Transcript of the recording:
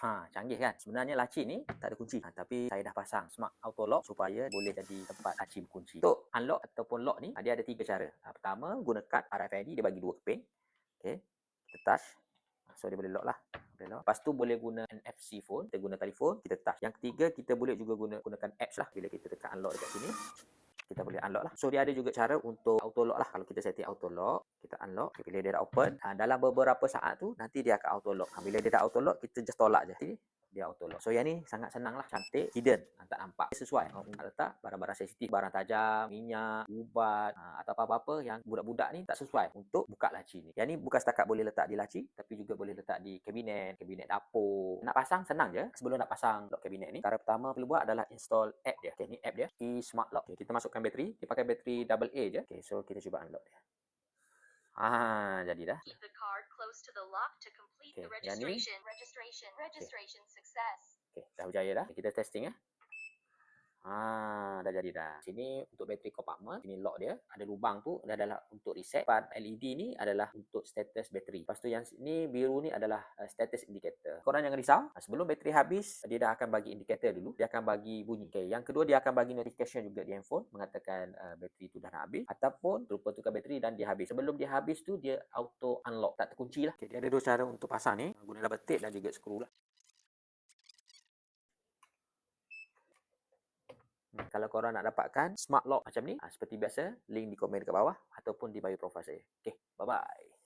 Ha, canggih kan? Sebenarnya laci ni tak ada kunci. Ha, tapi saya dah pasang smart auto lock supaya boleh jadi tempat laci berkunci. Untuk unlock ataupun lock ni, dia ada tiga cara. Ha, pertama, guna kad RFID, dia bagi dua keping. Okey. Kita touch. Ha, So dia boleh lock lah. Boleh lock. Lepas tu boleh guna NFC phone, kita guna telefon, kita touch. Yang ketiga, kita boleh juga guna gunakan apps lah. Bila kita tekan unlock dekat sini, kita boleh unlock lah. So dia ada juga cara untuk auto lock lah. Kalau kita setting auto lock, kita unlock. Bila dia dah open, ha, dalam beberapa saat tu nanti dia akan auto lock. Ha, bila dia dah auto lock, kita just tolak je. Jadi dia auto lock. So yang ni sangat senang lah. Cantik, hidden. Ha, tak nampak. Sesuai. Ha, nak letak barang-barang sensitif, barang tajam, minyak, ubat ha, atau apa-apa yang budak-budak ni tak sesuai untuk buka laci ni. Yang ni bukan setakat boleh letak di laci, tapi juga boleh letak di kabinet, kabinet dapur. Nak pasang senang je. Sebelum nak pasang lock kabinet ni, cara pertama perlu buat adalah install app dia. Okay, ni app dia. E-Smart Lock. Okay, kita masukkan bateri. Dia pakai bateri double A je. Okay, so kita cuba unlock dia. Ah, jadi dah. Keep the close to the lock to complete the Okay, ni. registration. Registration. Registration success. Okey, dah berjaya dah. Kita testing ya. Ah, dah jadi dah. Sini untuk battery compartment, sini lock dia. Ada lubang tu dia adalah untuk reset. Part LED ni adalah untuk status bateri. Lepas tu yang ni biru ni adalah uh, status indicator. Korang jangan risau. Ah, Sebelum bateri habis, dia dah akan bagi indikator dulu. Dia akan bagi bunyi. Okey, yang kedua dia akan bagi notification juga di handphone mengatakan uh, bateri tu dah nak habis ataupun terlupa tukar bateri dan dia habis. Sebelum dia habis tu dia auto unlock. Tak terkunci lah. Okay, dia ada dua cara untuk pasang ni. Guna rubber tape dan juga skru lah. Kalau korang nak dapatkan smart lock macam ni, ha, seperti biasa, link di komen dekat bawah ataupun di bio profile saya. Okay, bye-bye.